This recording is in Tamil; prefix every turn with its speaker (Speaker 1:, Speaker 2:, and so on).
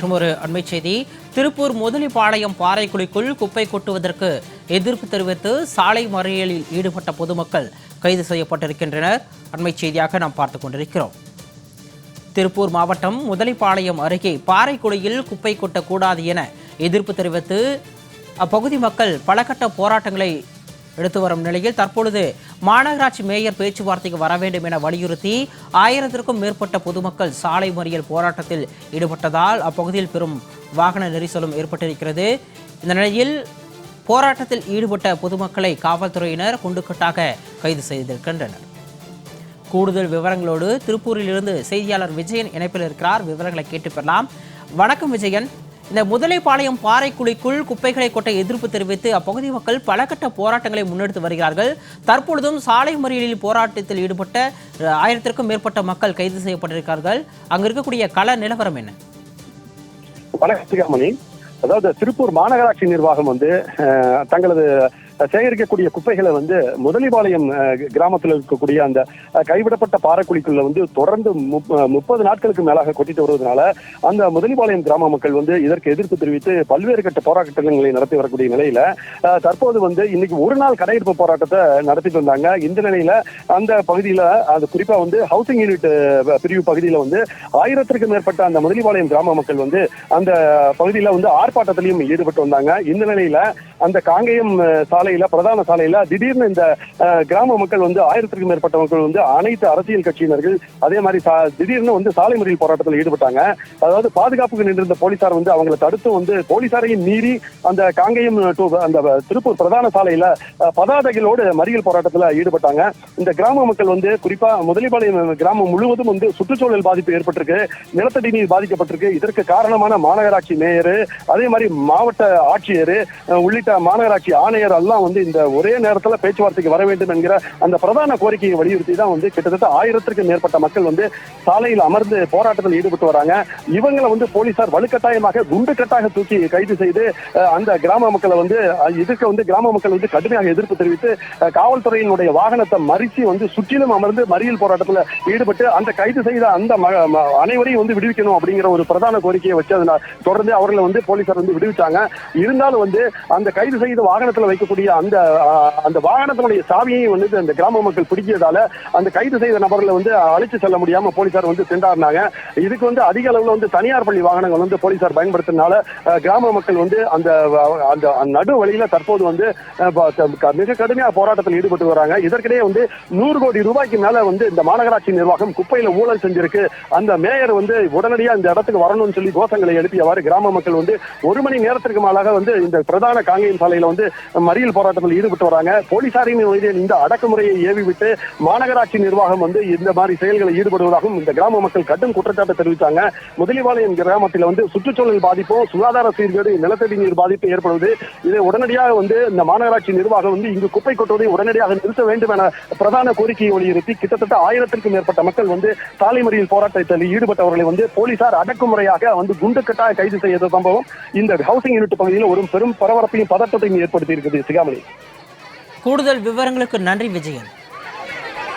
Speaker 1: மற்றும் ஒரு அண்மை செய்தி. திருப்பூர் முதலிப்பாளையம் பாறைக்குழிக்குள் குப்பை கொட்டுவதற்கு எதிர்ப்பு தெரிவித்து சாலை மறியலில் ஈடுபட்ட பொதுமக்கள் கைது செய்யப்பட்டிருக்கின்றனர். அண்மை செய்தியாக நாம் பார்த்து கொண்டிருக்கிறோம். திருப்பூர் மாவட்டம் முதலிப்பாளையம் அருகே பாறைக்குழியில் குப்பை கொட்டக்கூடாது என எதிர்ப்பு தெரிவித்து அப்பகுதி மக்கள் பலகட்ட போராட்டங்களை எடுத்து வரும் நிலையில் தற்பொழுது மாநகராட்சி மேயர் பேச்சுவார்த்தைக்கு வர வேண்டும் என வலியுறுத்தி ஆயிரத்திற்கும் மேற்பட்ட பொதுமக்கள் சாலை மறியல் போராட்டத்தில் ஈடுபட்டதால் அப்பகுதியில் பெரும் வாகன நெரிசலும் ஏற்பட்டிருக்கிறது. இந்த நிலையில் போராட்டத்தில் ஈடுபட்ட பொதுமக்களை காவல்துறையினர் குண்டுக்கட்டாக கைது செய்திருக்கின்றனர். கூடுதல் விவரங்களோடு திருப்பூரிலிருந்து செய்தியாளர் விஜயன் இணைப்பில் இருக்கிறார். விவரங்களை கேட்டு பெறலாம். வணக்கம் விஜயன். இந்த முதலைப்பாளையம் பாறைக்குழிக்குள் குப்பைகளை கொட்ட எதிர்ப்பு தெரிவித்து அப்பகுதி மக்கள் பல கட்ட போராட்டங்களை முன்னெடுத்து வருகிறார்கள். தற்பொழுதும் சாலை மறியலில் போராட்டத்தில் ஈடுபட்ட ஆயிரத்திற்கும் மேற்பட்ட மக்கள் கைது செய்யப்பட்டிருக்கிறார்கள். அங்கு இருக்கக்கூடிய கள நிலவரம் என்ன?
Speaker 2: வணக்கம் அதாவது திருப்பூர் மாநகராட்சி நிர்வாகம் வந்து தங்களது சேகரிக்கக்கூடிய குப்பைகளை வந்து முதலிபாளையம் கிராமத்தில் இருக்கக்கூடிய அந்த கைவிடப்பட்ட பாறைக்குழிக்குள்ள வந்து தொடர்ந்து முப்பது நாட்களுக்கு மேலாக கொட்டிட்டு வருவதனால அந்த முதலிபாளையம் கிராம மக்கள் வந்து இதற்கு எதிர்ப்பு தெரிவித்து பல்வேறு கட்ட போராட்டங்களை நடத்தி வரக்கூடிய நிலையில தற்போது வந்து இன்னைக்கு ஒரு நாள் கடையெடுப்பு போராட்டத்தை நடத்திட்டு வந்தாங்க. இந்த நிலையில அந்த பகுதியில அது குறிப்பா வந்து ஹவுசிங் யூனிட் பிரிவு பகுதியில வந்து ஆயிரத்திற்கும் மேற்பட்ட அந்த முதலிபாளையம் கிராம மக்கள் வந்து அந்த பகுதியில வந்து ஆர்ப்பாட்டத்திலையும் ஈடுபட்டு வந்தாங்க. இந்த நிலையில அந்த காங்கேயம் சாலை சாலையில பிரதான சாலையில திடீர்னு இந்த கிராம மக்கள் வந்து ஆயிரத்திற்கும் மேற்பட்ட மக்கள் வந்து அனைத்து அரசியல் கட்சியினர்கள் அதே மாதிரி திடீர்னு வந்து சாலை மறியல் போராட்டத்தில் ஈடுபட்டாங்க. அதாவது பாதுகாப்புக்கு நின்றிருந்த போலீசார் வந்து அவங்களை தடுத்து வந்து போலீசாரையும் மீறி அந்த காங்கேயம் to அந்த திருப்பூர் பிரதான சாலையில பதாதைகளோடு மறியல் போராட்டத்தில் ஈடுபட்டாங்க. இந்த கிராம மக்கள் வந்து குறிப்பா முதலிபாளையம் கிராமம் முழுவதும் வந்து சுற்றுச்சூழல் பாதிப்பு ஏற்பட்டிருக்கு நிலத்தடி நீர் பாதிக்கப்பட்டிருக்கு. இதற்கு காரணமான மாநகராட்சி மேயர் அதே மாதிரி மாவட்ட ஆட்சியர் உள்ளிட்ட மாநகராட்சி ஆணையர் எல்லாம் வந்து இந்த ஒரே நேரத்துல பேச்சுவார்த்தைக்கு வர வேண்டும் என்கிற அந்த பிரதான கோரிக்கையை வலியுறுத்தி தான் வந்து கிட்டத்தட்ட ஆயிரத்திற்கும் மேற்பட்ட மக்கள் வந்து சாலையில் அமர்ந்து போராட்டத்தில் ஈடுபட்டு வராங்க. இவங்களை வந்து போலீசார் வலுக்கட்டாயமாக குண்டு கட்டாக தூக்கி கைது செய்து அந்த கிராம மக்களை வந்து இதுக்கு வந்து கிராம மக்கள் வந்து கடுமையாக எதிர்ப்பு தெரிவித்து காவல்துறையினுடைய வாகனத்தை மறித்து வந்து சுற்றிலும் அமர்ந்து மறியல் போராட்டத்தில் ஈடுபட்டு அந்த கைது செய்த அந்த அனைவரையும் வந்து விடுவிக்கணும் அப்படிங்கிற ஒரு பிரதான கோரிக்கையை வச்சு அதனால தொடர்ந்து அவர்களை வந்து போலீசார் வந்து விடுவிச்சாங்க. இருந்தாலும் வந்து அந்த கைது செய்த வாகனத்தில் வைக்கக்கூடிய அந்த அந்த வாகனத்தினுடைய சாவியை வந்து அந்த கிராம மக்கள் பிடிக்கிறதால அந்த கைது செய்த நபர்களை வந்து அழைச்சு செல்ல முடியாம போலீசார் வந்து திண்டாடினாங்க இதுக்கு வந்து அதிக அளவுல வந்து தனியார் பள்ளி வாகனங்கள் வந்து போலீசார் பயன்படுத்தினால கிராம மக்கள் வந்து அந்த அந்த நடு வழியில தற்போது வந்து மிக கடுமையாக போராட்டத்தில் ஈடுபட்டு வராங்க. இதற்கிடையே வந்து நூறு கோடி ரூபாய்க்கு மேல வந்து இந்த மாநகராட்சி நிர்வாகம் குப்பையில ஊழல் செஞ்சிருக்கு. அந்த மேயர் வந்து உடனடியா இந்த இடத்துக்கு வரணும்னு சொல்லி கோஷங்களை எழுப்பியவாறு கிராம மக்கள் வந்து ஒரு மணி நேரத்திற்கு மேலாக வந்து இந்த பிரதான காங்கேயம் சாலையில வந்து மறியல் போராட்டத்தில் ஈடுபட்டு வராங்க. போலீசாரின் இந்த அடக்குமுறையை ஏவி விட்டு மாநகராட்சி நிர்வாகம் வந்து இந்த மாதிரி செயல்களில் ஈடுபடுவதாகவும் இந்த கிராம மக்கள் கடும் குற்றச்சாட்டை தெரிவித்தாங்க. முதலிவாளையம் கிராமத்தில் வந்து சுற்றுச்சூழல் பாதிப்பும் சுகாதார சீர்கேடு நிலத்தடி நீர் பாதிப்பு ஏற்படுவது இதை உடனடியாக வந்து இந்த மாநகராட்சி நிர்வாகம் வந்து இங்கு குப்பை கொட்டுவதை உடனடியாக நிறுத்த வேண்டும் என பிரதான கோரிக்கையை வலியுறுத்தி கிட்டத்தட்ட ஆயிரத்திற்கும் மேற்பட்ட மக்கள் வந்து சாலை மறியல் போராட்டத்தில் ஈடுபட்டவர்களை வந்து போலீசார் அடக்குமுறையாக வந்து குண்டு கட்டாய கைது செய்த சம்பவம் இந்த ஹவுசிங் யூனிட் பகுதியில் ஒரு பெரும் பரபரப்பையும் பதட்டத்தையும் ஏற்படுத்தி இருக்குது சிகாமணி
Speaker 1: கூடுதல் விவரங்களுக்கு நன்றி விஜயன்.